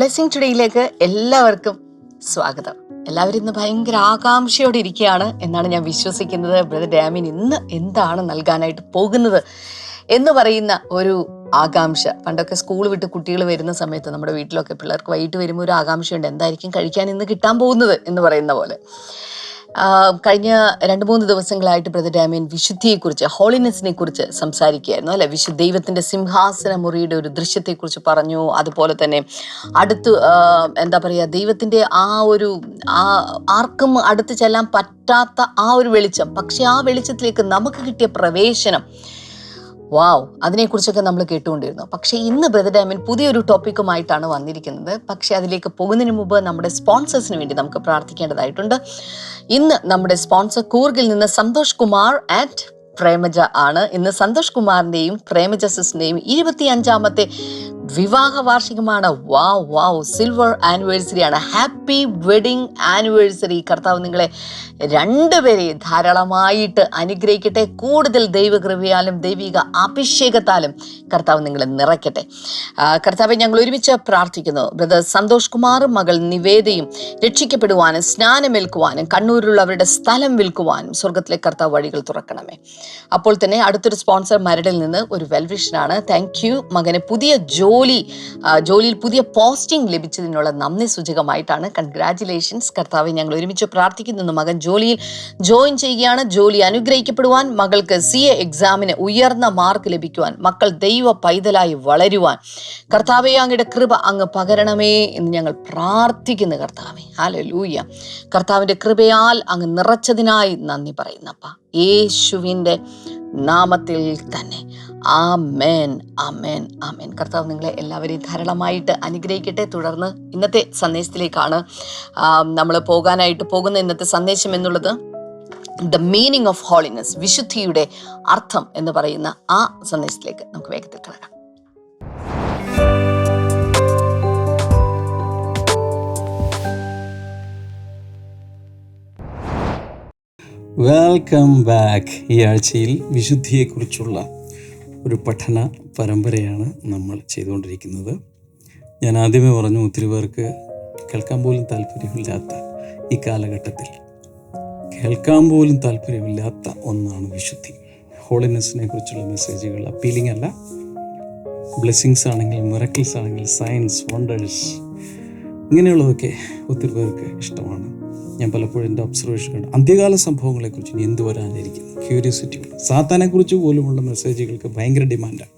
Blessing ടുഡേയിലേക്ക് എല്ലാവർക്കും സ്വാഗതം. എല്ലാവരും ഇന്ന് ഭയങ്കര ആകാംക്ഷയോടെ ഇരിക്കുകയാണ് എന്നാണ് ഞാൻ വിശ്വസിക്കുന്നത്. ബ്രദർ ഡാമിൻ ഇന്ന് എന്താണ് നൽകാനായിട്ട് പോകുന്നത് എന്ന് പറയുന്ന ഒരു ആകാംക്ഷ. പണ്ടൊക്കെ സ്കൂൾ വിട്ട് കുട്ടികൾ വരുന്ന സമയത്ത് നമ്മുടെ വീട്ടിലൊക്കെ പിള്ളേർക്ക് വൈകിട്ട് വരുമ്പോൾ ഒരു ആകാംക്ഷയുണ്ട്. എന്തായിരിക്കും കഴിക്കാൻ ഇന്ന് കിട്ടാൻ പോകുന്നത് എന്ന് പറയുന്ന പോലെ. കഴിഞ്ഞ രണ്ട് മൂന്ന് ദിവസങ്ങളായിട്ട് ബ്രദർ ഡാമിയൻ വിശുദ്ധിയെക്കുറിച്ച് ഹോളിനെസ്സിനെ കുറിച്ച് സംസാരിക്കുകയായിരുന്നു അല്ലെ? വിശു ദൈവത്തിന്റെ സിംഹാസന മുറിയുടെ ഒരു ദൃശ്യത്തെക്കുറിച്ച് പറഞ്ഞു. അതുപോലെ തന്നെ അടുത്ത് എന്താ പറയുക ദൈവത്തിന്റെ ആ ഒരു ആ ആർക്കും അടുത്ത് ചെല്ലാൻ പറ്റാത്ത ആ ഒരു വെളിച്ചം. പക്ഷെ ആ വെളിച്ചത്തിലേക്ക് നമുക്ക് കിട്ടിയ പ്രവേശനം. വാവ് അതിനെക്കുറിച്ചൊക്കെ നമ്മൾ കേട്ടുകൊണ്ടിരുന്നു. പക്ഷേ ഇന്ന് ബ്രദർ ഡാമിൻ പുതിയൊരു ടോപ്പിക്കുമായിട്ടാണ് വന്നിരിക്കുന്നത്. പക്ഷേ അതിലേക്ക് പോകുന്നതിന് മുമ്പ് നമ്മുടെ സ്പോൺസേഴ്സിന് വേണ്ടി നമുക്ക് പ്രാർത്ഥിക്കേണ്ടതായിട്ടുണ്ട്. ഇന്ന് നമ്മുടെ സ്പോൺസർ കൂർഗിൽ നിന്ന് സന്തോഷ് കുമാർ ആൻഡ് പ്രേമജ ആണ്. ഇന്ന് സന്തോഷ് കുമാറിന്റെയും പ്രേമജ സിസ്റ്ററിന്റെയും ഇരുപത്തി അഞ്ചാമത്തെ വിവാഹ വാർഷികമാണ് വാ വാവ്. സിൽവർ ആനിവേഴ്സറി ആണ്. ഹാപ്പി വെഡിങ് ആനിവേഴ്സറി കർത്താവ് നിങ്ങളെ രണ്ടുപേരെയും ധാരാളമായിട്ട് അനുഗ്രഹിക്കട്ടെ. കൂടുതൽ ദൈവകൃപയാലും ദൈവിക അഭിഷേകത്താലും കർത്താവ് നിങ്ങളെ നിറയ്ക്കട്ടെ. കർത്താവെ ഞങ്ങൾ ഒരുമിച്ച് പ്രാർത്ഥിക്കുന്നു. ബ്രദർ സന്തോഷ് കുമാറും മകൾ നിവേദയും രക്ഷിക്കപ്പെടുവാനും സ്നാനമേൽക്കുവാനും കണ്ണൂരിലുള്ളവരുടെ സ്ഥലം വിൽക്കുവാനും സ്വർഗത്തിലെ കർത്താവ് വഴികൾ തുറക്കണമേ. അപ്പോൾ തന്നെ അടുത്തൊരു സ്പോൺസർ മരടിൽ നിന്ന് ഒരു വെൽവിഷനാണ്. താങ്ക് യു മകന് പുതിയ ജോലി ആ, ജോലിയിൽ പുതിയ പോസ്റ്റിംഗ് ലഭിച്ചതിനുള്ള നന്ദി സൂചകമായിട്ടാണ്. കൺഗ്രാറ്റുലേഷൻസ് കർത്താവെ ഞങ്ങൾ ഒരുമിച്ച് പ്രാർത്ഥിക്കുന്നു. മകൻ ജോലിയിൽ ജോയിൻ ചെയ്യുകയാണ്. ജോലി അനുഗ്രഹിക്കപ്പെടുവാൻ മകൾക്ക് സി എ എക്സാമിന് ഉയർന്ന മാർക്ക് ലഭിക്കുവാൻ മക്കൾ ദൈവ പൈതലായി വളരുവാൻ. കർത്താവെ അങ്ങയുടെ കൃപ അങ്ങ് പകരണമേ എന്ന് ഞങ്ങൾ പ്രാർത്ഥിക്കുന്നു കർത്താവെ. ഹാലലൂയ കർത്താവിന്റെ കൃപയാൽ അങ്ങ് നിറച്ചതിനായി നന്ദി പറയുന്നപ്പ യേശുവിന്റെ നാമത്തിൽ തന്നെ. ആമേൻ ആമേൻ ആമേൻ. കർത്താവ് നിങ്ങളെ എല്ലാവരെയും ധാരാളമായിട്ട് അനുഗ്രഹിക്കട്ടെ. തുടർന്ന് ഇന്നത്തെ സന്ദേശത്തിലേക്കാണ് നമ്മൾ പോകാനായിട്ട് പോകുന്ന ഇന്നത്തെ സന്ദേശം എന്നുള്ളത് ദ മീനിങ് ഓഫ് ഹോളിനെസ് വിശുദ്ധിയുടെ അർത്ഥം എന്ന് പറയുന്ന ആ സന്ദേശത്തിലേക്ക് നമുക്ക് വേഗത്തിൽ കിടക്കാം. വെൽക്കം ബാക്ക് ഈ ആഴ്ചയിൽ വിശുദ്ധിയെക്കുറിച്ചുള്ള ഒരു പഠന പരമ്പരയാണ് നമ്മൾ ചെയ്തുകൊണ്ടിരിക്കുന്നത്. ഞാൻ ആദ്യമേ പറഞ്ഞു ഒത്തിരി പേർക്ക് കേൾക്കാൻ പോലും താല്പര്യമില്ലാത്ത ഈ കാലഘട്ടത്തിൽ. കേൾക്കാൻ പോലും താല്പര്യമില്ലാത്ത ഒന്നാണ് വിശുദ്ധി. ഹോളിനെസ്സിനെ കുറിച്ചുള്ള മെസ്സേജുകൾ അപ്പീലിംഗ് അല്ല. ബ്ലെസ്സിങ്സ് ആണെങ്കിൽ മിറക്കിൾസ് ആണെങ്കിൽ സയൻസ് വണ്ടേഴ്സ് ഇങ്ങനെയുള്ളതൊക്കെ ഒത്തിരി പേർക്ക് ഇഷ്ടമാണ്. ഞാൻ പലപ്പോഴും എന്റെ ഒബ്സർവേഷൻ കണ്ടു. അന്ത്യകാല സംഭവങ്ങളെക്കുറിച്ച് ഇനി എന്ത് വരാനിരിക്കുന്നു? ക്യൂരിയോസിറ്റി സാത്താനെക്കുറിച്ച് പോലുമുള്ള മെസ്സേജുകൾക്ക് ഭയങ്കര ഡിമാൻഡാണ്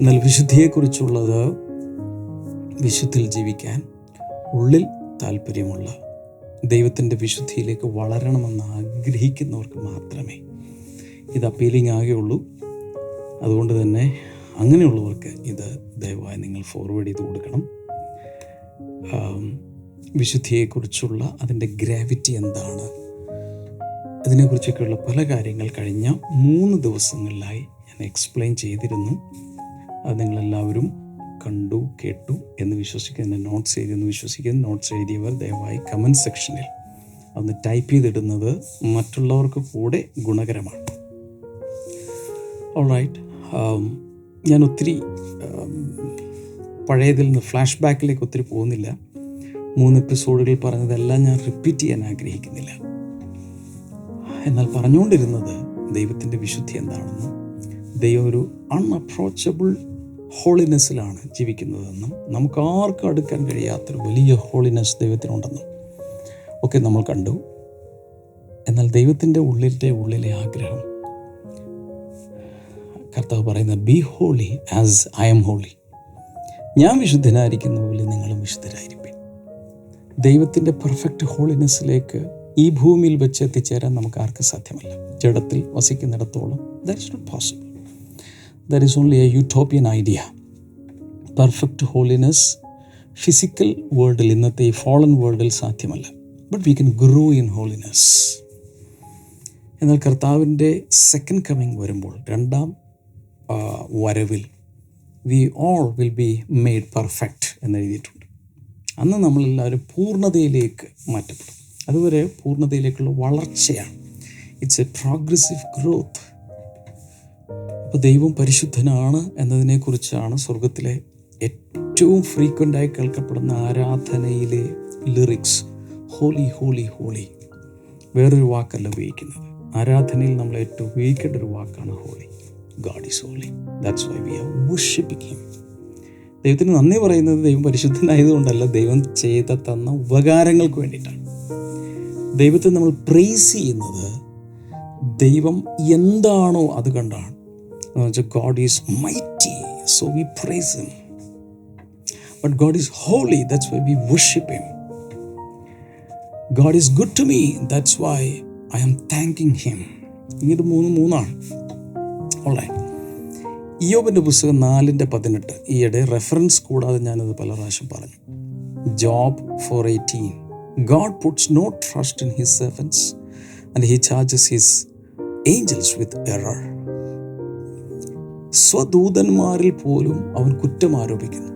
എന്നാൽ വിശുദ്ധിയെക്കുറിച്ചുള്ളത് വിശുദ്ധിൽ ജീവിക്കാൻ ഉള്ളിൽ താല്പര്യമുള്ള ദൈവത്തിന്റെ വിശുദ്ധിയിലേക്ക് വളരണമെന്ന് ആഗ്രഹിക്കുന്നവർക്ക് മാത്രമേ ഇത് അപ്പീലിംഗ് ആകെയുള്ളൂ അതുകൊണ്ട് തന്നെ അങ്ങനെയുള്ളവർക്ക് ഇത് ദയവായി നിങ്ങൾ ഫോർവേഡ് ചെയ്ത് കൊടുക്കണം. വിശുദ്ധിയെക്കുറിച്ചുള്ള അതിന്റെ ഗ്രാവിറ്റി എന്താണ്? അതിനെക്കുറിച്ചൊക്കെയുള്ള പല കാര്യങ്ങൾ കഴിഞ്ഞ മൂന്ന് ദിവസങ്ങളിലായി ഞാൻ എക്സ്പ്ലെയിൻ ചെയ്തിരുന്നു. അത് നിങ്ങളെല്ലാവരും കണ്ടു കേട്ടു എന്ന് വിശ്വസിക്കുന്ന. നോട്ട്സ് എഴുതിയെന്ന് വിശ്വസിക്കുന്നു. നോട്ട്സ് എഴുതിയവർ ദയവായി കമന്റ് സെക്ഷനിൽ അതൊന്ന് ടൈപ്പ് ചെയ്തിടുന്നത് മറ്റുള്ളവർക്ക് കൂടെ ഗുണകരമാണ്. ഓൾറൈറ്റ് ഞാൻ ഒത്തിരി ആം, പഴയതിൽ നിന്ന് ഫ്ലാഷ് ബാക്കിലേക്ക് ഒത്തിരി പോകുന്നില്ല. മൂന്ന് എപ്പിസോഡുകൾ പറഞ്ഞതെല്ലാം ഞാൻ റിപ്പീറ്റ് ചെയ്യാൻ ആഗ്രഹിക്കുന്നില്ല. എന്നാൽ പറഞ്ഞുകൊണ്ടിരുന്നത് ദൈവത്തിന്റെ വിശുദ്ധി എന്താണെന്നും ദൈവം ഒരു അൺഅപ്രോച്ചബിൾ ഹോളിനെസ്സിലാണ് ജീവിക്കുന്നതെന്നും നമുക്ക് ആർക്കും അടുക്കാൻ കഴിയാത്തൊരു വലിയ ഹോളിനെസ് ദൈവത്തിനുണ്ടെന്നും ഒക്കെ നമ്മൾ കണ്ടു. എന്നാൽ ദൈവത്തിന്റെ ഉള്ളിന്റെ ഉള്ളിലെ ആഗ്രഹം കർത്താവ് പറയുന്ന be holy as I am holy ഞാൻ വിശുദ്ധനായിരിക്കുന്ന പോലെ നിങ്ങളും വിശുദ്ധരായിരിക്കും. ദൈവത്തിന്റെ പെർഫെക്റ്റ് ഹോളിനെസ്സിലേക്ക് ഈ ഭൂമിയിൽ വെച്ച് എത്തിച്ചേരാൻ നമുക്ക് ആർക്കും സാധ്യമല്ല. ജഡത്തിൽ വസിക്കുന്നിടത്തോളം that is not possible that is only a utopian idea perfect holiness physical വേൾഡിൽ ഇന്നത്തെ ഈ ഫോളൻ വേൾഡിൽ സാധ്യമല്ല. But we can grow in holiness എന്നാൽ കർത്താവിന്റെ സെക്കൻഡ് കമ്മിങ് വരുമ്പോൾ രണ്ടാം വരവിൽ we all will be made perfect എന്ന് എഴുതിയിട്ടുണ്ട്. അന്ന് നമ്മളെല്ലാവരും പൂർണതയിലേക്ക് മാറ്റപ്പെടും. അതുവരെ പൂർണതയിലേക്കുള്ള വളർച്ചയാണ്. ഇറ്റ്സ് എ പ്രോഗ്രസീവ് ഗ്രോത്ത് അപ്പോൾ ദൈവം പരിശുദ്ധനാണ് എന്നതിനെക്കുറിച്ചാണ് സ്വർഗത്തിലെ ഏറ്റവും ഫ്രീക്വന്റായി കേൾക്കപ്പെടുന്ന ആരാധനയിലെ ലിറിക്സ് ഹോളി ഹോളി ഹോളി വേറൊരു വാക്കല്ല ഉപയോഗിക്കുന്നത്. ആരാധനയിൽ നമ്മൾ ഏറ്റവും ഉപയോഗിക്കേണ്ട ഒരു വാക്കാണ് holy God is holy that's why we are worshipping him ദൈവത്തിന് നന്ദി പറയുന്നത് ദൈവം പരിശുദ്ധനായതുകൊണ്ടല്ല. ദൈവം ചെയ്ത തന്ന ഉപകാരങ്ങൾക്ക് വേണ്ടിയിട്ടാണ്. ദൈവത്തെ നമ്മൾ പ്രേസ് ചെയ്യുന്നത് ദൈവം എന്താണോ അത് കണ്ടാണ്. എന്ന് വെച്ചാൽ God is mighty so we praise him but God is holy that's why we worship him God is good to me that's why I am thanking him ഇത് മൂന്ന് മൂന്നാണ്. ഓളെ ഇയോബിന്റെ പുസ്തകം നാലിന്റെ പതിനെട്ട്. ഈയിടെ റെഫറൻസ് കൂടാതെ ഞാനത് പല പ്രാവശ്യം പറഞ്ഞു. Job four eighteen God puts no trust in his servants and he charges his angels with error സ്വദൂതന്മാരിൽ പോലും അവൻ കുറ്റം ആരോപിക്കുന്നു.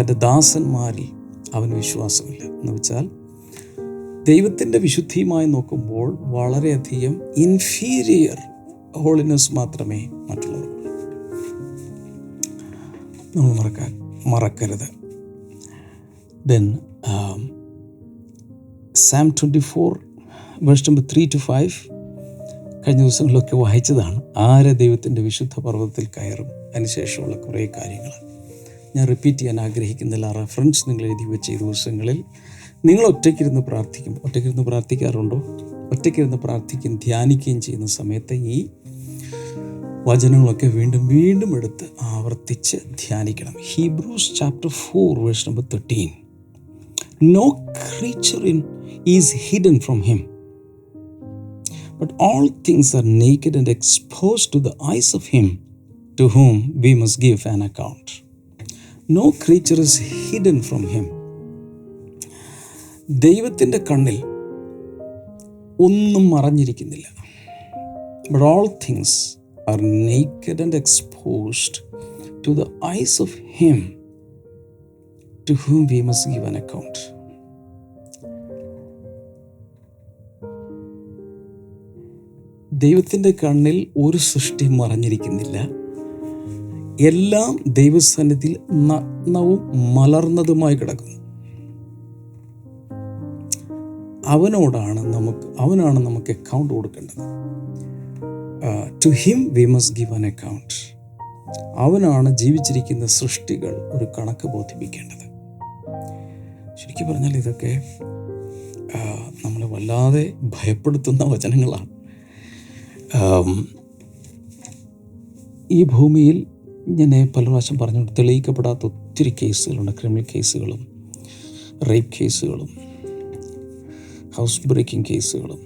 തന്റെ ദാസന്മാരിൽ അവന് വിശ്വാസമില്ല. എന്ന് വെച്ചാൽ ദൈവത്തിന്റെ വിശുദ്ധിയുമായി നോക്കുമ്പോൾ വളരെയധികം ഇൻഫീരിയർ ഹോളിനസ് മാത്രമേ മറ്റുള്ളവർക്കുള്ളൂ നമ്മൾ മറക്കാൻ മറക്കരുത്. Then Psalm twenty four verse number three two five കഴിഞ്ഞ ദിവസങ്ങളിലൊക്കെ വായിച്ചതാണ് ആരെ ദൈവത്തിന്റെ വിശുദ്ധ പർവതത്തിൽ കയറും? അതിനുശേഷമുള്ള കുറേ കാര്യങ്ങൾ. ഞാൻ റിപ്പീറ്റ് ചെയ്യാൻ ആഗ്രഹിക്കുന്നില്ല റെഫറൻസ് നിങ്ങൾ എഴുതി വെച്ച ഈ ദിവസങ്ങളിൽ നിങ്ങൾ ഒറ്റയ്ക്കിരുന്ന് പ്രാർത്ഥിക്കും. ഒറ്റയ്ക്കിരുന്ന് പ്രാർത്ഥിക്കാറുണ്ടോ? ഒറ്റയ്ക്കിരുന്ന് പ്രാർത്ഥിക്കുകയും ധ്യാനിക്കുകയും ചെയ്യുന്ന സമയത്ത് ഈ വചനങ്ങളൊക്കെ വീണ്ടും വീണ്ടും എടുത്ത് ആവർത്തിച്ച് ധ്യാനിക്കണം. Hebrews chapter four verse number thirteen no creature in is hidden from him but all things are naked and expose to the eyes of him to whom we must give an account no creature is hidden from him ദൈവത്തിന്റെ കണ്ണിൽ ഒന്നും മറഞ്ഞിരിക്കുന്നില്ല. But all things are naked and exposed to the eyes of Him to whom we must give an account. ദൈവത്തിന്റെ കണ്ണിൽ ഒരു സൃഷ്ടി മറഞ്ഞിരിക്കുന്നില്ല. എല്ലാം ദൈവസന്നിധിയിൽ നഗ്നവും മലർന്നതുമായി കിടക്കുന്നു. അവനോടാണ് നമുക്ക് അവനാണ് നമുക്ക് അക്കൗണ്ട് കൊടുക്കേണ്ടത്. To him we must give an account അവനാണ് ജീവിച്ചിരിക്കുന്ന സൃഷ്ടികൾ ഒരു കണക്ക് ബോധിപ്പിക്കേണ്ടത്. ശരിക്കും പറഞ്ഞാൽ ഇതൊക്കെ നമ്മളെ വല്ലാതെ ഭയപ്പെടുത്തുന്ന വചനങ്ങളാണ്. ഈ ഭൂമിയിൽ ഞാൻ പല പ്രാവശ്യം പറഞ്ഞു തെളിയിക്കപ്പെടാത്ത ഒത്തിരി കേസുകളുണ്ട് ക്രിമിനൽ കേസുകളും റേപ്പ് കേസുകളും ഹൗസ് ബ്രേക്കിംഗ് കേസുകളും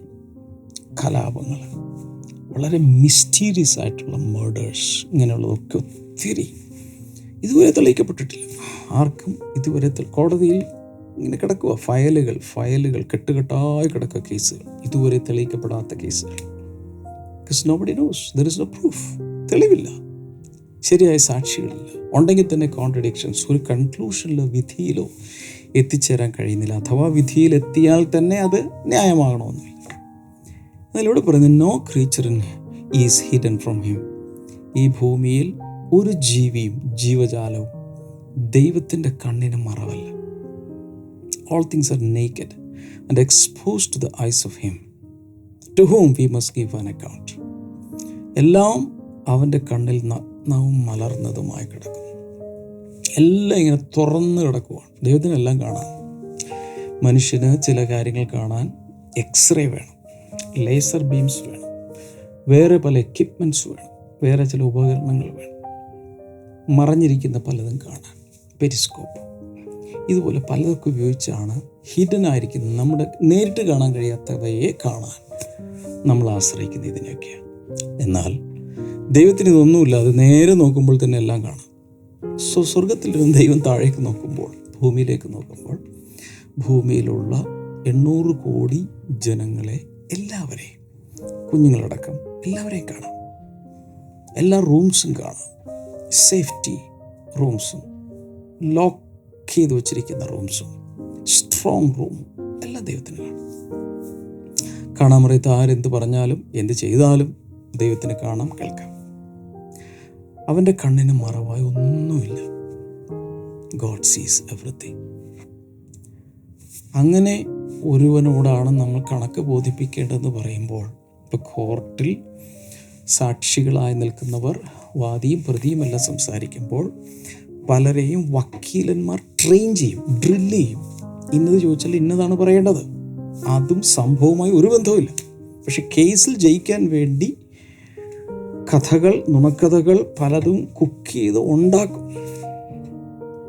കലാപങ്ങൾ. വളരെ മിസ്റ്റീരിയസ് ആയിട്ടുള്ള മേഡേഴ്സ് ഇങ്ങനെയുള്ളതൊക്കെ ഒത്തിരി ഇതുവരെ തെളിയിക്കപ്പെട്ടിട്ടില്ല. ആർക്കും ഇതുവരെ കോടതിയിൽ ഇങ്ങനെ കിടക്കുക ഫയലുകൾ ഫയലുകൾ കെട്ടുകെട്ടായി കിടക്കുക കേസുകൾ. ഇതുവരെ തെളിയിക്കപ്പെടാത്ത കേസുകൾ. Because nobody knows there is no proof തെളിവില്ല. ശരിയായ സാക്ഷികളില്ല. ഉണ്ടെങ്കിൽ തന്നെ കോൺട്രഡിക്ഷൻസ് ഒരു കൺക്ലൂഷനിലോ വിധിയിലോ എത്തിച്ചേരാൻ കഴിയുന്നില്ല. അഥവാ വിധിയിൽ എത്തിയാൽ തന്നെ അത് ന്യായമാകണമെന്നില്ല. അതിലൂടെ പറയുന്നത് no creature is hidden from him ഈ ഭൂമിയിൽ ഒരു ജീവിയും ജീവജാലവും ദൈവത്തിന്റെ കണ്ണിന് മറവല്ല. All things are naked and expose to the eyes of him to whom we must give an account എല്ലാം അവന്റെ കണ്ണിൽ നഗ്നവും മലർന്നതുമായി കിടക്കുന്നു. എല്ലാം ഇങ്ങനെ തുറന്ന് കിടക്കുവാണ്. ദൈവത്തിനെല്ലാം കാണാം. മനുഷ്യന് ചില കാര്യങ്ങൾ കാണാൻ എക്സ്റേ വേണം. ലേസർ ബീംസ് വേണം. വേറെ പല എക്യുപ്മെന്റ്സ് വേണം. വേറെ ചില ഉപകരണങ്ങൾ വേണം. മറഞ്ഞിരിക്കുന്ന പലതും കാണാൻ. പെരിസ്കോപ്പ്. ഇതുപോലെ പലതൊക്കെ ഉപയോഗിച്ചാണ് ഹിഡൻ ആയിരിക്കുന്നത് നമ്മുടെ നേരിട്ട് കാണാൻ കഴിയാത്തവയെ കാണാൻ നമ്മൾ ആശ്രയിക്കുന്ന ഇതിനൊക്കെയാണ് എന്നാൽ ദൈവത്തിന് ഇതൊന്നുമില്ല. അത് നേരെ നോക്കുമ്പോൾ തന്നെ എല്ലാം കാണാം. സോ സ്വർഗത്തിലിരുന്ന് ദൈവം താഴേക്ക് നോക്കുമ്പോൾ ഭൂമിയിലേക്ക് നോക്കുമ്പോൾ ഭൂമിയിലുള്ള എണ്ണൂറ് കോടി ജനങ്ങളെ എല്ലാവരെയും കുഞ്ഞുങ്ങളടക്കം എല്ലാവരെയും കാണാം. എല്ലാ റൂംസും കാണാം. സേഫ്റ്റി റൂംസും ലോക്ക് ചെയ്ത് വച്ചിരിക്കുന്ന റൂംസും സ്ട്രോങ് റൂം എല്ലാ ദൈവത്തിന് കാണാം. കാണാൻ അറിയാത്ത ആരെന്ത് പറഞ്ഞാലും എന്ത് ചെയ്താലും ദൈവത്തിന് കാണാം കേൾക്കാം. അവന്റെ കണ്ണിന് മറവായി ഒന്നുമില്ല. God sees everything. അങ്ങനെ ഒരുവനോടാണ് നമ്മൾ കണക്ക് ബോധിപ്പിക്കേണ്ടതെന്ന് പറയുമ്പോൾ ഇപ്പോൾ കോർട്ടിൽ സാക്ഷികളായി നിൽക്കുന്നവർ വാദിയും പ്രതിയുമെല്ലാം സംസാരിക്കുമ്പോൾ പലരെയും വക്കീലന്മാർ ട്രെയിൻ ചെയ്യും ഡ്രില്ല് ചെയ്യും. ഇന്നത് ചോദിച്ചാൽ ഇന്നതാണ് പറയേണ്ടത്. അതും സംഭവമായി ഒരു ബന്ധവുമില്ല. പക്ഷെ കേസിൽ ജയിക്കാൻ വേണ്ടി കഥകൾ നുണക്കഥകൾ പലതും കുക്ക് ചെയ്ത് ഉണ്ടാക്കും.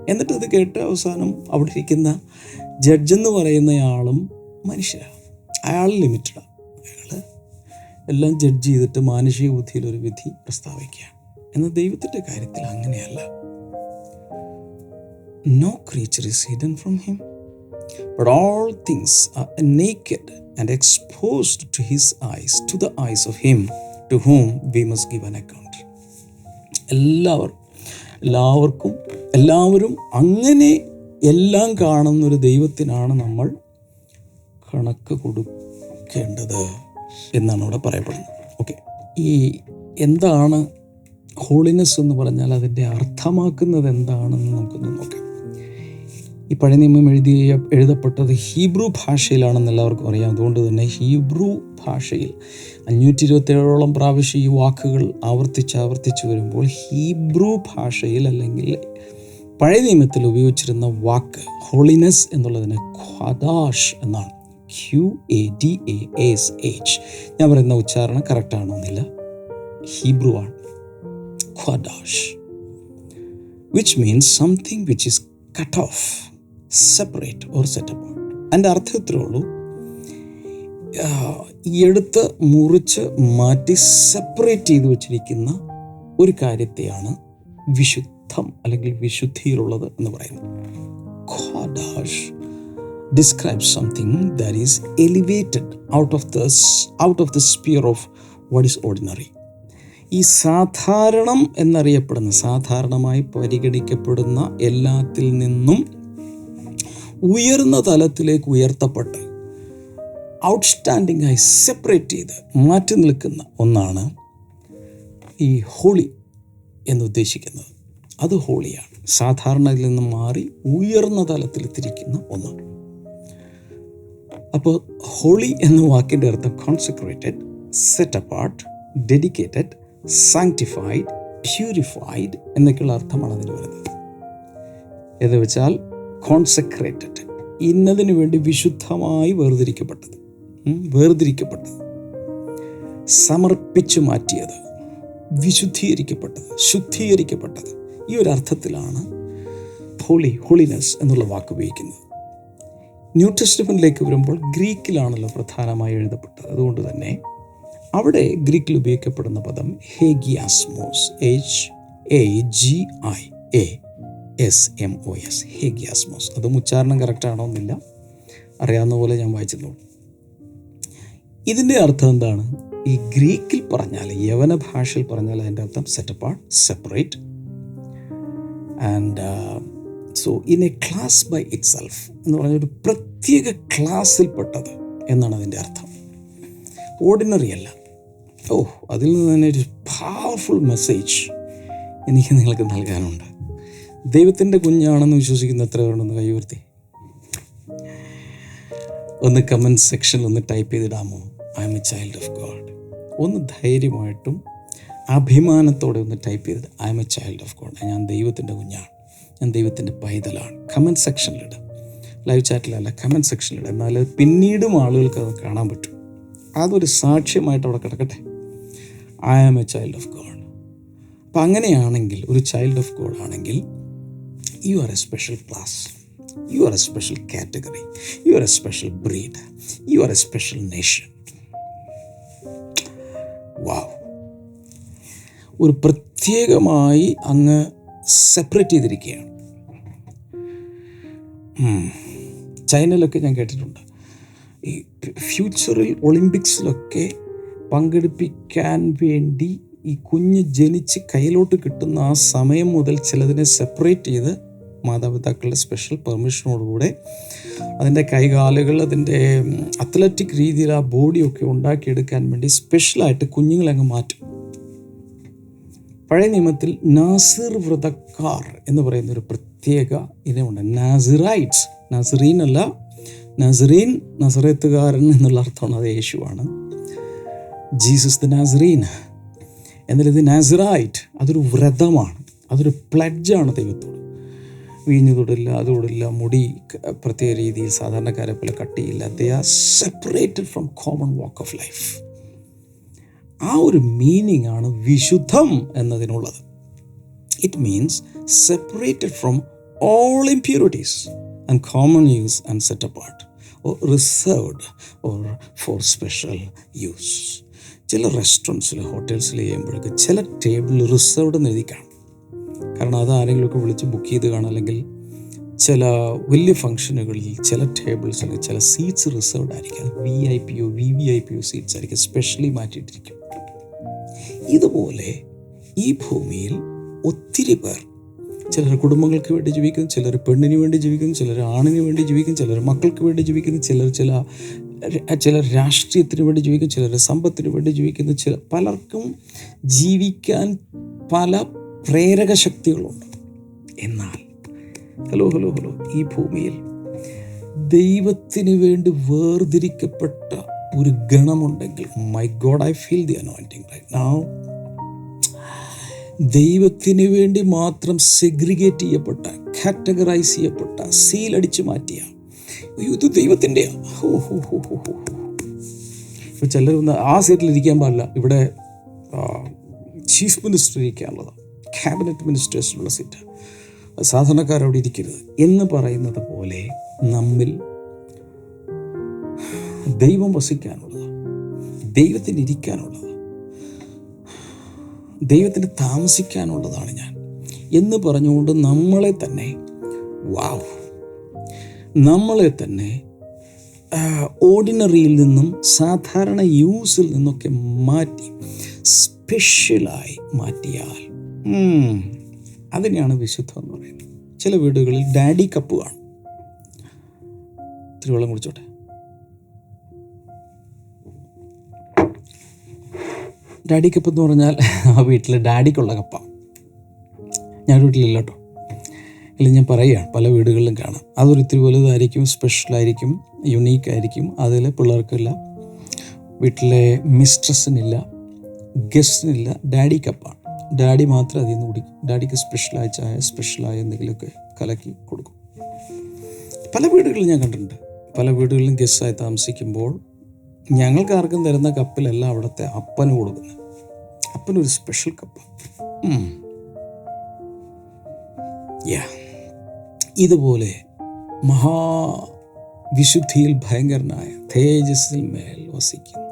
എന്നിട്ട് ഇത് കേട്ട് അവസാനം അവിടെ ഇരിക്കുന്ന ജഡ്ജെന്ന് പറയുന്നയാളും മനുഷ്യരാണ് അയാൾ ലിമിറ്റഡാണ് അയാൾ എല്ലാം ജഡ്ജ് ചെയ്തിട്ട് മാനുഷിക ബുദ്ധിയിൽ ഒരു വിധി പ്രസ്താവിക്കുകയാണ് എന്നാൽ ദൈവത്തിന്റെ കാര്യത്തിൽ അങ്ങനെയല്ല. No creature is hidden from him but all things naked and exposed to his eyes to the eyes of him to whom we must give an account എല്ലാവർക്കും എല്ലാവർക്കും എല്ലാവരും അങ്ങനെ എല്ലാം കാണുന്നൊരു ദൈവത്തിനാണ് നമ്മൾ കണക്ക് കൊടുക്കേണ്ടത് എന്നാണ് ഇവിടെ പറയപ്പെടുന്നത്. ഓക്കെ ഈ എന്താണ് ഹോളിനെസ് എന്ന് പറഞ്ഞാൽ അതിന്റെ അർത്ഥമാക്കുന്നത് എന്താണെന്ന് നമുക്കൊന്ന് നോക്കാം. ഈ പഴയ നിയമം എഴുതിയ എഴുതപ്പെട്ടത് ഹീബ്രു ഭാഷയിലാണെന്ന് എല്ലാവർക്കും അറിയാം. അതുകൊണ്ട് തന്നെ ഹീബ്രു ഭാഷയിൽ അഞ്ഞൂറ്റി ഇരുപത്തേഴോളം പ്രാവശ്യം ഈ വാക്കുകൾ ആവർത്തിച്ച് ആവർത്തിച്ച് വരുമ്പോൾ ഹീബ്രു ഭാഷയിൽ അല്ലെങ്കിൽ പഴയ നിയമത്തിൽ ഉപയോഗിച്ചിരുന്ന വാക്ക് ഹോളിനെസ് എന്നുള്ളതിന് ഖ്വാദാഷ് എന്നാണ്. Q A D A S H ഞാൻ പറയുന്ന ഉച്ചാരണം കറക്റ്റ് ആണോന്നില്ല ഹീബ്രു ആണ്. ഖ്വാദാഷ് which means something which is cut off separate or set apart അതിന്റെ അർത്ഥം ഇത്രേ ഉള്ളൂ. എടുത്ത് മുറിച്ച് മാറ്റി സെപ്പറേറ്റ് ചെയ്ത് വെച്ചിരിക്കുന്ന ഒരു കാര്യത്തെയാണ് വിശുദ്ധം അല്ലെങ്കിൽ വിശുദ്ധിയിലുള്ളത് എന്ന് പറയുന്നു. Describe something that is elevated out of the out of the sphere of what is ordinary ഈ സാധാരണം എന്നറിയപ്പെടുന്ന സാധാരണമായി പരിഗണിക്കപ്പെടുന്ന എല്ലാത്തിൽ നിന്നും ഉയർന്ന തലത്തിലേക്ക് ഉയർത്തപ്പെട്ട് ഔട്ട്സ്റ്റാൻഡിംഗ് ആയി സെപ്പറേറ്റ് ചെയ്ത് മാറ്റി നിൽക്കുന്ന ഒന്നാണ് ഈ ഹോളി എന്ന് ഉദ്ദേശിക്കുന്നത്. അത് ഹോളിയാണ്. സാധാരണയിൽ നിന്ന് മാറി ഉയർന്ന തലത്തിലെത്തിരിക്കുന്ന ഒന്ന്. അപ്പോൾ ഹോളി എന്ന വാക്കിന്റെ അർത്ഥം consecrated set apart dedicated sanctified purified എന്നൊക്കെയുള്ള അർത്ഥമാണ് അതിന് വരുന്നത്. എന്ന് വെച്ചാൽ കോൺസെക്രേറ്റഡ് ഇന്നതിനു വേണ്ടി വിശുദ്ധമായി വേർതിരിക്കപ്പെട്ടത്. വേർതിരിക്കപ്പെട്ടത്. സമർപ്പിച്ചു മാറ്റിയത് വിശുദ്ധീകരിക്കപ്പെട്ടത് ശുദ്ധീകരിക്കപ്പെട്ടത്. ഈ ഒരു അർത്ഥത്തിലാണ് ഹോളി ഹോളിനെസ് എന്നുള്ള വാക്ക് ഉപയോഗിക്കുന്നത്. ന്യൂ ടെസ്റ്റ്മെന്റിലേക്ക് വരുമ്പോൾ ഗ്രീക്കിലാണല്ലോ പ്രധാനമായി എഴുതപ്പെട്ടത്. അതുകൊണ്ട് തന്നെ അവിടെ ഗ്രീക്കിൽ ഉപയോഗിക്കപ്പെടുന്ന പദം ഹേഗിയാസ്മോസ് H A G I A S M O S ഹേഗിയാസ്മോസ്. അതും ഉച്ചാരണം കറക്റ്റാണോ എന്നില്ല. അറിയാവുന്ന പോലെ ഞാൻ വായിച്ചെന്നുള്ളൂ ഇതിന്റെ അർത്ഥം എന്താണ്? ഈ ഗ്രീക്കിൽ പറഞ്ഞാൽ യവന ഭാഷയിൽ പറഞ്ഞാൽ അതിന്റെ അർത്ഥം set separate and so in a class by itself എന്ന് പറഞ്ഞ ഒരു പ്രത്യേക ക്ലാസ്സിൽപ്പെട്ടത് എന്നാണ് അതിന്റെ അർത്ഥം. ഓർഡിനറി അല്ല. ഓ അതിൽ നിന്ന് തന്നെ ഒരു പവർഫുൾ മെസ്സേജ് എനിക്ക് നിങ്ങൾക്ക് നൽകാനുണ്ട്. ദൈവത്തിന്റെ കുഞ്ഞാണെന്ന് വിശ്വസിക്കുന്ന എത്ര പേരുണ്ടെന്ന് കൈ ഉയർത്തി. ഒന്ന് കമന്റ് സെക്ഷനിൽ ഒന്ന് type ചെയ്തിടാമോ? I am a child of God ഒന്ന് ധൈര്യമായിട്ടും അഭിമാനത്തോടെ ഒന്ന് ടൈപ്പ് ചെയ്തത് I am a child of God ഞാൻ ദൈവത്തിന്റെ കുഞ്ഞാണ്. ഞാൻ ദൈവത്തിന്റെ പൈതലാണ്. കമന്റ് സെക്ഷനിലിടുക ലൈവ് ചാറ്റിലല്ല കമന്റ് സെക്ഷനിലിടുക എന്നാൽ പിന്നീടും ആളുകൾക്ക് അത് കാണാൻ പറ്റും. അതൊരു സാക്ഷ്യമായിട്ട് അവിടെ കിടക്കട്ടെ. I am a child of God അപ്പം അങ്ങനെയാണെങ്കിൽ ഒരു ചൈൽഡ് ഓഫ് ഗോഡ് ആണെങ്കിൽ you are a special class you are a special category you are a special breed you are a special nation wow ഒരു പ്രത്യേകമായി അങ്ങ് സെപ്പറേറ്റ് ചെയ്തിരിക്കുകയാണ്. ചൈനയിലൊക്കെ ഞാൻ കേട്ടിട്ടുണ്ട്. ഈ ഫ്യൂച്ചറിൽ ഒളിമ്പിക്സിലൊക്കെ പങ്കെടുപ്പിക്കാൻ വേണ്ടി ഈ കുഞ്ഞ് ജനിച്ച് കയ്യിലോട്ട് കിട്ടുന്ന ആ സമയം മുതൽ ചിലതിനെ സെപ്പറേറ്റ് ചെയ്ത് മാതാപിതാക്കളുടെ സ്പെഷ്യൽ പെർമിഷനോടുകൂടെ അതിന്റെ കൈകാലുകൾ അതിന്റെ അത്ലറ്റിക് രീതിയിൽ ആ ബോഡിയൊക്കെ ഉണ്ടാക്കിയെടുക്കാൻ വേണ്ടി സ്പെഷ്യലായിട്ട് കുഞ്ഞുങ്ങളെ അങ്ങ് മാറ്റും. പഴയ നിയമത്തിൽ നാസിർ വ്രതക്കാർ എന്ന് പറയുന്ന ഒരു പ്രത്യേക ഇനമുണ്ട്. നാസിറൈറ്റ്സ്. നസറീൻ അല്ല നസറീൻ നസറേത്തുകാരൻ എന്നുള്ള അർത്ഥമാണ് അത് യേശുവാണ്. Jesus the Nazarene. എന്നാൽ ഇത് അതൊരു വ്രതമാണ് അതൊരു പ്ലഡ്ജാണ് ദൈവത്തോട്. വീഞ്ഞു തൊടില്ല അത് തൊടില്ല മുടി പ്രത്യേക രീതിയിൽ സാധാരണക്കാരെ പോലെ കട്ടിയില്ല. They are separated from common walk of life ആ ഒരു മീനിങ് ആണ് വിശുദ്ധം എന്നതിനുള്ളത്. It means separated from all impurities and common use and set apart or reserved or for special use ചില റെസ്റ്റോറന്റ്സിൽ ഹോട്ടൽസിൽ ചെയ്യുമ്പോഴൊക്കെ ചില ടേബിൾ റിസർവ്ഡ് എന്ന് എഴുതി കാണും. കാരണം അത് ആരെങ്കിലുമൊക്കെ വിളിച്ച് ബുക്ക് ചെയ്ത് കാണും അല്ലെങ്കിൽ ചില വലിയ ഫംഗ്ഷനുകളിൽ ചില ടേബിൾസ് അല്ലെങ്കിൽ ചില സീറ്റ്സ് റിസർവ്ഡ് ആയിരിക്കും. V I P O V V I P O seats ആയിരിക്കും സ്പെഷ്യലി മാറ്റിയിട്ടിരിക്കും. ഇതുപോലെ ഈ ഭൂമിയിൽ ഒത്തിരി പേർ ചിലർ കുടുംബങ്ങൾക്ക് വേണ്ടി ജീവിക്കുന്നു ചിലർ പെണ്ണിന് വേണ്ടി ജീവിക്കുന്നു ചിലർ ആണിന് വേണ്ടി ജീവിക്കുന്നു ചിലർ മക്കൾക്ക് വേണ്ടി ജീവിക്കുന്നു ചിലർ ചില ചിലർ രാഷ്ട്രീയത്തിന് വേണ്ടി ജീവിക്കുന്നു ചിലർ സമ്പത്തിന് വേണ്ടി ജീവിക്കുന്നു ചില പലർക്കും ജീവിക്കാൻ പല പ്രേരക ശക്തികളുണ്ട്. എന്നാൽ ഹലോ ഹലോ ഹലോ ഈ ഭൂമിയിൽ ദൈവത്തിന് വേണ്ടി വേർതിരിക്കപ്പെട്ട ഒരു ഗണമുണ്ടെങ്കിൽ my God I feel the anointing right now ദൈവത്തിന് വേണ്ടി മാത്രം സെഗ്രിഗേറ്റ് ചെയ്യപ്പെട്ട കാറ്റഗറൈസ് ചെയ്യപ്പെട്ട സീൽ അടിച്ചു മാറ്റിയ ഇത് ദൈവത്തിന്റെ ഹോ ഇപ്പോൾ ചിലർ ആ സീറ്റിൽ ഇരിക്കാൻ പാടില്ല. ഇവിടെ ചീഫ് മിനിസ്റ്റർ ഇരിക്കാനുള്ളതാണ് ക്യാബിനറ്റ് മിനിസ്റ്റേഴ്സിനുള്ള സീറ്റ് സാധാരണക്കാർ അവിടെ ഇരിക്കരുത്. എന്ന് പറയുന്നത് പോലെ നമ്മിൽ ദൈവം വസിക്കാനുള്ളത് ദൈവത്തിന് ഇരിക്കാനുള്ളത് ദൈവത്തിന് താമസിക്കാനുള്ളതാണ് ഞാൻ. എന്ന് പറഞ്ഞുകൊണ്ട് നമ്മളെ തന്നെ വാവ്. നമ്മളെ തന്നെ ഓർഡിനറിയിൽ നിന്നും സാധാരണ യൂസിൽ നിന്നൊക്കെ മാറ്റി സ്പെഷ്യലായി മാറ്റിയാൽ അതിനെയാണ് വിശുദ്ധം എന്ന് പറയുന്നത്. ചില വീടുകളിൽ ഡാഡി കപ്പ് കാണും. ഇത്തിരി വെള്ളം കുടിച്ചോട്ടെ. ഡാഡി കപ്പ് എന്ന് പറഞ്ഞാൽ ആ വീട്ടിൽ ഡാഡിക്കുള്ള കപ്പാണ് ഞാൻ വീട്ടിലില്ല കേട്ടോ അല്ലെങ്കിൽ ഞാൻ പറയുകയാണ് പല വീടുകളിലും കാണാം. അതൊരു ഇത്തിരി വലുതായിരിക്കും സ്പെഷ്യലായിരിക്കും യുണീക്ക് ആയിരിക്കും. അതിൽ പിള്ളേർക്കില്ല വീട്ടിലെ മിസ്ട്രസ്സിനില്ല ഗസ്റ്റിനില്ല ഡാഡി കപ്പാണ് ഡാഡി മാത്രം അതിൽ നിന്ന് കുടിക്കും ഡാഡിക്ക് സ്പെഷ്യലായ ചായ സ്പെഷ്യലായ എന്തെങ്കിലുമൊക്കെ കലക്കി കൊടുക്കും. പല വീടുകളിലും ഞാൻ കണ്ടിട്ടുണ്ട്. പല വീടുകളിലും ഗസ്റ്റായി താമസിക്കുമ്പോൾ ഞങ്ങൾക്ക് ആർക്കും തരുന്ന കപ്പിലല്ല അവിടുത്തെ അപ്പന് കൊടുക്കുന്നത്. അപ്പനൊരു സ്പെഷ്യൽ കപ്പ് യാ ഇതുപോലെ മഹാവിശുദ്ധിയിൽ ഭയങ്കരനായ തേജസ്സിൽ മേൽ വസിക്കുന്നു.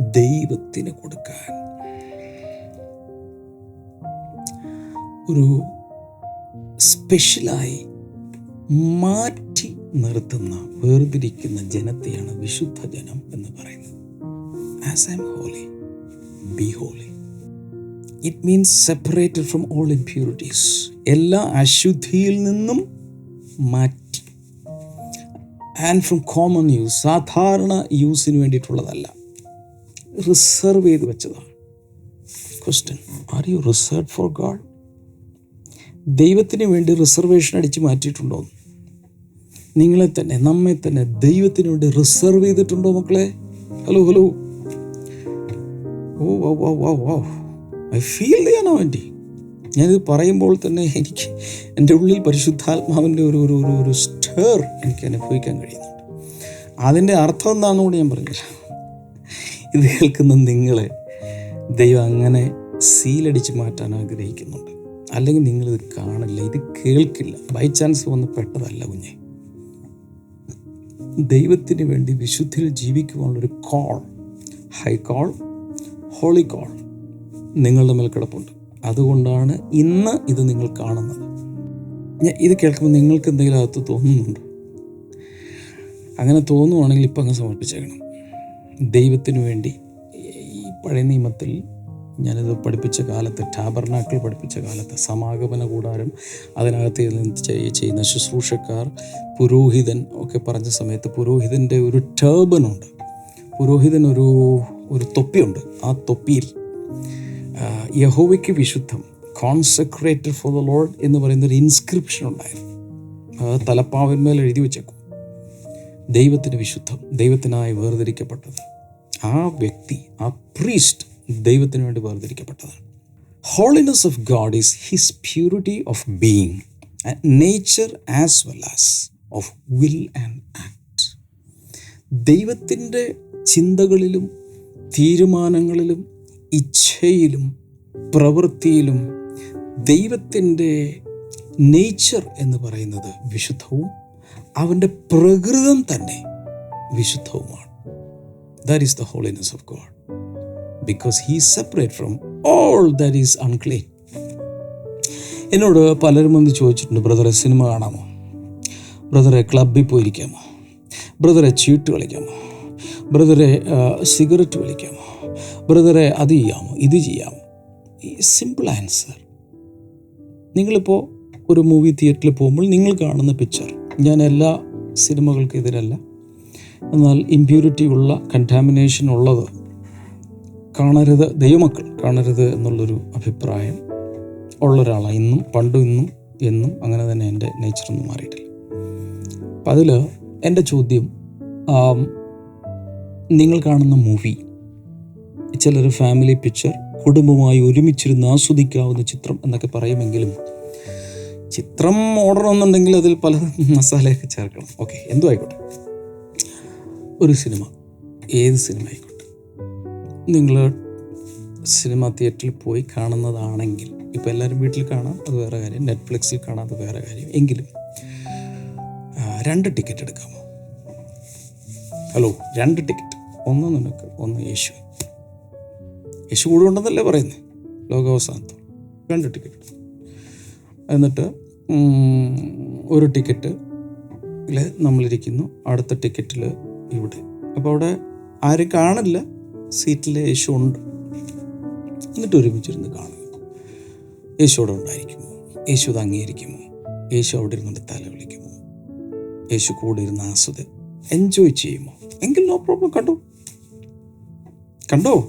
ദൈവത്തിന് കൊടുക്കാൻ. ഒരു സ്പെഷ്യലായി മാറ്റി നിർത്തുന്ന വേർതിരിക്കുന്ന ജനത്തെയാണ് വിശുദ്ധ ജനം എന്ന് പറയുന്നത്. As am holy be holy it means separated from all impurities എല്ലാ അശുദ്ധിയിൽ നിന്നും മാറ്റി. ആൻഡ് ഫ്രം കോമൺ യൂസ് സാധാരണ യൂസിന് വേണ്ടിയിട്ടുള്ളതല്ല. റിസർവ് ചെയ്ത് വെച്ചതാണ്. Question are you reserve for God ദൈവത്തിന് വേണ്ടി റിസർവേഷൻ അടിച്ച് മാറ്റിയിട്ടുണ്ടോ? നിങ്ങളെ തന്നെ നമ്മെ തന്നെ ദൈവത്തിന് വേണ്ടി റിസർവ് ചെയ്തിട്ടുണ്ടോ മക്കളെ? ഹലോ ഹലോ ഓ വാ വാ വാ വാ. ഐ ഫീൽ ചെയ്യാനോ വേണ്ടി ഞാനിത് പറയുമ്പോൾ തന്നെ എനിക്ക് എന്റെ ഉള്ളിൽ പരിശുദ്ധാത്മാവിന്റെ ഒരു ഒരു ഒരു ഒരു സ്റ്റേർ എനിക്ക് അനുഭവിക്കാൻ കഴിയുന്നുണ്ട്. അതിന്റെ അർത്ഥം എന്താണെന്ന് കൂടി ഞാൻ പറഞ്ഞില്ല ഇത് കേൾക്കുന്ന നിങ്ങളെ ദൈവം അങ്ങനെ സീലടിച്ച് മാറ്റാൻ ആഗ്രഹിക്കുന്നുണ്ട്. അല്ലെങ്കിൽ നിങ്ങളിത് കാണില്ല ഇത് കേൾക്കില്ല. ബൈ ചാൻസ് വന്ന് പെട്ടതല്ല കുഞ്ഞെ. ദൈവത്തിന് വേണ്ടി വിശുദ്ധിയിൽ ജീവിക്കുവാനുള്ളൊരു call high call holy call നിങ്ങളുടെ മേൽ കിടപ്പുണ്ട്. അതുകൊണ്ടാണ് ഇന്ന് ഇത് നിങ്ങൾ കാണുന്നത്. ഞാൻ ഇത് കേൾക്കുമ്പോൾ നിങ്ങൾക്ക് എന്തെങ്കിലും അകത്ത് തോന്നുന്നുണ്ടോ? അങ്ങനെ തോന്നുവാണെങ്കിൽ ഇപ്പം അങ്ങ് സമർപ്പിച്ചേക്കണം. ദൈവത്തിന് വേണ്ടി ഈ പഴയ നിയമത്തിൽ ഞാനിത് പഠിപ്പിച്ച കാലത്ത് ടാബർനാക്കൾ പഠിപ്പിച്ച കാലത്ത് സമാഗമന കൂടാരം അതിനകത്ത് ചെയ്യുന്ന ശുശ്രൂഷക്കാർ പുരോഹിതൻ ഒക്കെ പറഞ്ഞ സമയത്ത് പുരോഹിതന്റെ ഒരു ടേബനുണ്ട്. പുരോഹിതൻ ഒരു ഒരു തൊപ്പിയുണ്ട്. ആ തൊപ്പിയിൽ യഹോവയ്ക്ക് വിശുദ്ധം കോൺസെക്രേറ്റഡ് ഫോർ ദ ലോഡ് എന്ന് പറയുന്ന ഒരു ഇൻസ്ക്രിപ്ഷൻ ഉണ്ടായിരുന്നു. അത് തലപ്പാവിന്മേൽ എഴുതി വെച്ചേക്കും. ദൈവത്തിന് വിശുദ്ധം ദൈവത്തിനായി വേർതിരിക്കപ്പെട്ടത്. ആ വ്യക്തി ആ പ്രീസ്റ്റ് ദൈവത്തിന് വേണ്ടി വേർതിരിക്കപ്പെട്ടതാണ്. Holiness of God is his purity of being nature as well as of will and act ദൈവത്തിന്റെ ചിന്തകളിലും തീരുമാനങ്ങളിലും ഇച്ഛയിലും പ്രവൃത്തിയിലും ദൈവത്തിന്റെ നേച്ചർ എന്ന് പറയുന്നത് വിശുദ്ധവും അവന്റെ പ്രകൃതം തന്നെ വിശുദ്ധവുമാണ്. That is the holiness of God because he separate from all that is unclean എന്നോട് പലരും വന്ന് ചോദിച്ചിട്ടുണ്ട് ബ്രദറെ സിനിമ കാണാമോ? ബ്രദറെ ക്ലബിൽ പോയിരിക്കാമോ? ബ്രദറെ ചീട്ട് കളിക്കാമോ? ബ്രദറെ സിഗരറ്റ് വലിക്കാമോ ബ്രദറെ അത് ചെയ്യാമോ? ഇത് ചെയ്യാമോ? ഈ സിമ്പിൾ ആൻസർ നിങ്ങളിപ്പോൾ ഒരു മൂവി തിയേറ്ററിൽ പോകുമ്പോൾ നിങ്ങൾ കാണുന്ന പിക്ചർ ഞാൻ എല്ലാ സിനിമകൾക്കും എതിരല്ല. എന്നാൽ ഇമ്പ്യൂരിറ്റി ഉള്ള കണ്ടാമിനേഷൻ ഉള്ളത് കാണരുത് ദൈവമക്കൾ കാണരുത് എന്നുള്ളൊരു അഭിപ്രായം ഉള്ള ഒരാളാണ് ഇന്നും പണ്ടും ഇന്നും എന്നും അങ്ങനെ തന്നെ എന്റെ നേച്ചറൊന്നും മാറിയിട്ടില്ല. അപ്പം അതിൽ എന്റെ ചോദ്യം നിങ്ങൾ കാണുന്ന മൂവി. ചിലർ ഫാമിലി പിക്ചർ കുടുംബമായി ഒരുമിച്ചിരുന്ന് ആസ്വദിക്കാവുന്ന ചിത്രം എന്നൊക്കെ പറയുമെങ്കിലും ചിത്രം ഓടണമെന്നുണ്ടെങ്കിൽ അതിൽ പല മസാലയൊക്കെ ചേർക്കണം. ഓക്കെ എന്തോ ആയിക്കോട്ടെ. ഒരു സിനിമ ഏത് സിനിമ ആയിക്കോട്ടെ. നിങ്ങൾ സിനിമ തിയേറ്ററിൽ പോയി കാണുന്നതാണെങ്കിൽ ഇപ്പോൾ എല്ലാവരും വീട്ടിൽ കാണാം അത് വേറെ കാര്യം. നെറ്റ്ഫ്ലിക്സിൽ കാണാം അത് വേറെ കാര്യം. എങ്കിലും രണ്ട് ടിക്കറ്റ് എടുക്കാമോ? ഹലോ രണ്ട് ടിക്കറ്റ് ഒന്ന് നിനക്ക് ഒന്ന് യേശു. യേശു കൂടെ ഉണ്ടെന്നല്ലേ പറയുന്നത് ലോകാവസാനത്ത്. രണ്ട് ടിക്കറ്റ് എന്നിട്ട് ഒരു ടിക്കറ്റ് നമ്മളിരിക്കുന്നു. അടുത്ത ടിക്കറ്റിൽ ഇവിടെ. അപ്പോൾ അവിടെ ആരും കാണില്ല. സീറ്റിൽ യേശു ഉണ്ട്. എന്നിട്ട് ഒരുമിച്ചിരുന്ന് കാണുന്നു. യേശു അവിടെ ഉണ്ടായിരിക്കുമോ യേശു അത് അംഗീകരിക്കുമോ യേശു അവിടെ ഇരുന്നിട്ട് തല വിളിക്കുമോ യേശു കൂടെ ഇരുന്ന് ആസ്വദ എൻജോയ് ചെയ്യുമോ? എങ്കിൽ നോ പ്രോബ്ലം കണ്ടോ? കണ്ടോ?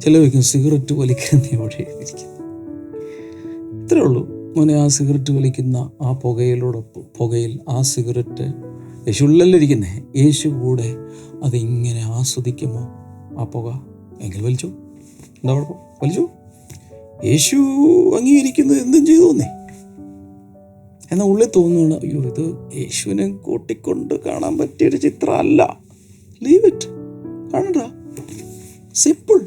ചില വയ്ക്കും സിഗരറ്റ് വലിക്കുന്ന എവിടെ ഇരിക്കുന്നു. ഇത്രേ ഉള്ളൂ. മോനെ ആ സിഗരറ്റ് വലിക്കുന്ന ആ പുകയിലോടൊപ്പം പുകയിൽ ആ സിഗരറ്റ് യേശു ഉള്ളല്ലിരിക്കുന്നേ യേശു കൂടെ അതിങ്ങനെ ആസ്വദിക്കുമോ ആ പുക എങ്കിൽ വലിച്ചു? എന്താ കുഴപ്പം? വലിച്ചു? യേശു അംഗീകരിക്കുന്നത് എന്തും ചെയ്തു തോന്നേ എന്നാൽ ഉള്ളിൽ തോന്നുകയാണ് അയ്യോ ഇത് യേശുവിനെ കൂട്ടിക്കൊണ്ട് കാണാൻ പറ്റിയൊരു ചിത്രമല്ല. ലീവ് ഇറ്റ് കാണണ്ട. സിമ്പിൾ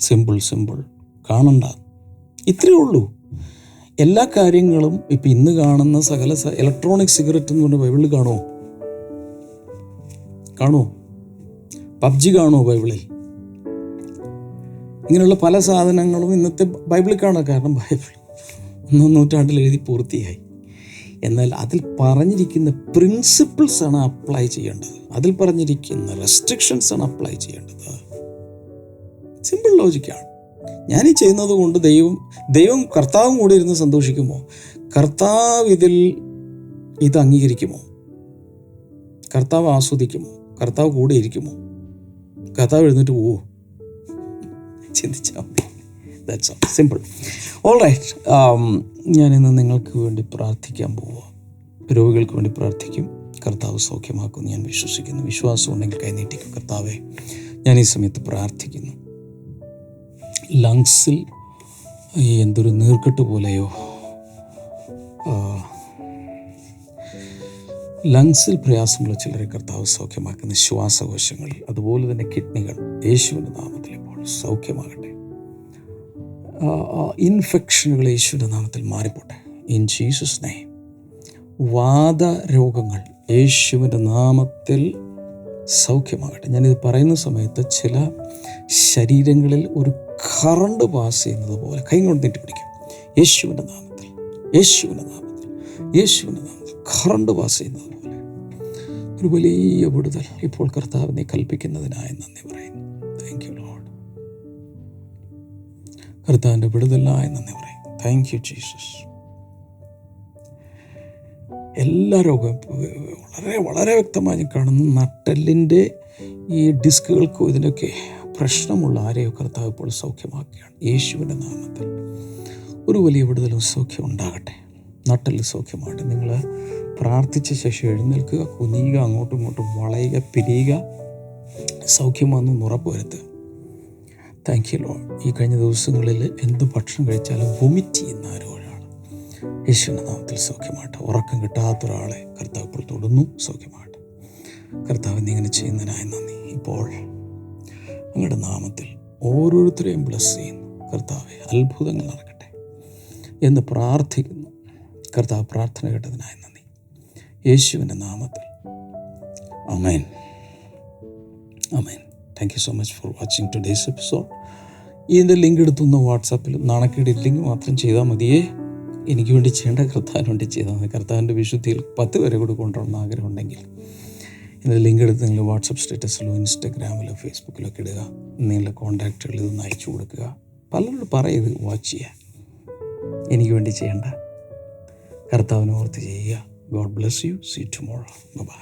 സിമ്പിൾ സിമ്പിൾ കാണണ്ട. ഇത്രയേ ഉള്ളൂ. എല്ലാ കാര്യങ്ങളും ഇപ്പം ഇന്ന് കാണുന്ന സകല ഇലക്ട്രോണിക് സിഗരറ്റ് എന്ന് പറഞ്ഞ ബൈബിളിൽ കാണുമോ കാണുമോ പബ്ജി കാണുമോ ബൈബിളിൽ? ഇങ്ങനെയുള്ള പല സാധനങ്ങളും ഇന്നത്തെ ബൈബിളിൽ കാണാം. കാരണം ബൈബിൾ ഒന്നാം നൂറ്റാണ്ടിൽ എഴുതി പൂർത്തിയായി. എന്നാൽ അതിൽ പറഞ്ഞിരിക്കുന്ന പ്രിൻസിപ്പിൾസ് ആണ് അപ്ലൈ ചെയ്യേണ്ടത്. അതിൽ പറഞ്ഞിരിക്കുന്ന റെസ്ട്രിക്ഷൻസ് ആണ് അപ്ലൈ ചെയ്യേണ്ടത്. സിമ്പിൾ ലോജിക്കാണ് ഞാൻ ഈ ചെയ്യുന്നത് കൊണ്ട് ദൈവം ദൈവം കർത്താവും കൂടെ ഇരുന്ന് സന്തോഷിക്കുമോ? കർത്താവ് ഇതിൽ ഇത് അംഗീകരിക്കുമോ? കർത്താവ് ആസ്വദിക്കുമോ? കർത്താവ് കൂടെ ഇരിക്കുമോ? കർത്താവ് എഴുന്നേറ്റ് പോവോ? ചിന്തിച്ചാൽ മതി. ദാറ്റ്സ് സിമ്പിൾ ഓൾ റൈറ്റ് ഞാനിന്ന് നിങ്ങൾക്ക് വേണ്ടി പ്രാർത്ഥിക്കാൻ പോവുക. രോഗികൾക്ക് വേണ്ടി പ്രാർത്ഥിക്കും. കർത്താവ് സൗഖ്യമാക്കുമെന്ന് ഞാൻ വിശ്വസിക്കുന്നു. വിശ്വാസം ഉണ്ടെങ്കിൽ കൈനീട്ടിക്കും കർത്താവെ. ഞാൻ ഈ സമയത്ത് പ്രാർത്ഥിക്കുന്നു. ലങ്സിൽ എന്തൊരു നീർക്കെട്ട് പോലെയോ ലങ്സിൽ പ്രയാസമുള്ള ചിലരെ കർത്താവ് സൗഖ്യമാക്കുന്ന ശ്വാസകോശങ്ങൾ അതുപോലെ തന്നെ കിഡ്നികൾ യേശുവിന്റെ നാമത്തിൽ ഇപ്പോൾ സൗഖ്യമാകട്ടെ. ഇൻഫെക്ഷനുകൾ യേശുവിന്റെ നാമത്തിൽ മാറിപ്പോട്ടെ. ഇൻ ജീസസ് നെയ്മ് വാദരോഗങ്ങൾ യേശുവിന്റെ നാമത്തിൽ സൗഖ്യമാകട്ടെ. ഞാനിത് പറയുന്ന സമയത്ത് ചില ശരീരങ്ങളിൽ ഒരു കറണ്ട് പാസ് ചെയ്യുന്നത് പോലെ കൈ കൊണ്ട് നീട്ടി പിടിക്കും. യേശുവിന്റെ നാമത്തിൽ യേശുവിന്റെ നാമത്തിൽ യേശുവിന്റെ നാമത്തിൽ കറണ്ട് പാസ് ചെയ്യുന്നത് പോലെ. ഒരു വലിയ വിടുതൽ ഇപ്പോൾ കർത്താവിനെ കൽപ്പിക്കുന്നതിനായി നന്ദി പറയുന്നു. കർത്താവിന്റെ വിടുതലായി നന്ദി പറയും. താങ്ക് യു ജീസസ് എല്ലാ രോഗവും വളരെ വളരെ വ്യക്തമായി കാണുന്നു. നട്ടെല്ലിന്റെ ഈ ഡിസ്കുകൾക്കും ഇതിനൊക്കെ പ്രശ്നമുള്ള ആരെയോ കർത്താവ് ഇപ്പോൾ സൗഖ്യമാക്കുകയാണ്. യേശുവിന്റെ നാമത്തിൽ ഒരു വലിയ വിടുതലും സൗഖ്യം ഉണ്ടാകട്ടെ നട്ടൽ സൗഖ്യമാകട്ടെ. നിങ്ങൾ പ്രാർത്ഥിച്ച ശേഷം എഴുന്നേൽക്കുക കുനിയുക അങ്ങോട്ടും ഇങ്ങോട്ടും വളയുക പിരിയുക. സൗഖ്യമാണെന്ന് ഉറപ്പുവരുത്തുക താങ്ക് യു ലോ ഈ കഴിഞ്ഞ ദിവസങ്ങളിൽ എന്ത് ഭക്ഷണം കഴിച്ചാലും വൊമിറ്റ് ചെയ്യുന്ന ആരോ ഒരാൾ യേശുവിന്റെ നാമത്തിൽ സൗഖ്യമാട്ടെ ഉറക്കം കിട്ടാത്ത ഒരാളെ കർത്താവ് ഇപ്പോൾ തൊടുന്നു സൗഖ്യമാകട്ടെ. കർത്താവ് ഇങ്ങനെ ചെയ്യുന്നതിനായി നന്ദി. ഇപ്പോൾ അങ്ങയുടെ നാമത്തിൽ ഓരോരുത്തരെയും ബ്ലസ് ചെയ്യുന്നു. കർത്താവെ അത്ഭുതങ്ങൾ നടക്കട്ടെ എന്ന് പ്രാർത്ഥിക്കുന്നു. കർത്താവ് പ്രാർത്ഥന കേട്ടതിനായി നന്ദി. യേശുവിന്റെ നാമത്തിൽ. Amen amen thank you so much for watching today's episode ഇതിന്റെ ലിങ്ക് എടുത്തൊന്ന് വാട്സാപ്പിൽ നാണക്കേടില്ലെങ്കിൽ മാത്രം ചെയ്താൽ മതിയേ. എനിക്ക് വേണ്ടി ചെയ്യേണ്ട കർത്താവിന് വേണ്ടി ചെയ്താൽ മതി. കർത്താവിന്റെ വിശുദ്ധിയിൽ പത്ത് പേരെ കൂടി കൊണ്ടുവരണം ആഗ്രഹമുണ്ടെങ്കിൽ ഇതിന്റെ ലിങ്ക് എടുത്ത് നിങ്ങൾ വാട്സപ്പ് സ്റ്റേറ്റസിലോ ഇൻസ്റ്റഗ്രാമിലോ ഫേസ്ബുക്കിലോ ഒക്കെ ഇടുക. നിങ്ങളുടെ കോൺടാക്റ്റുകൾ ഇതൊന്ന് അയച്ചു കൊടുക്കുക. പലരോട് പറയത് വാച്ച് ചെയ്യാൻ എനിക്ക് വേണ്ടി ചെയ്യേണ്ട. കർത്താവിനെ ഓർത്ത് ചെയ്യുക. God bless you see tomorrow bye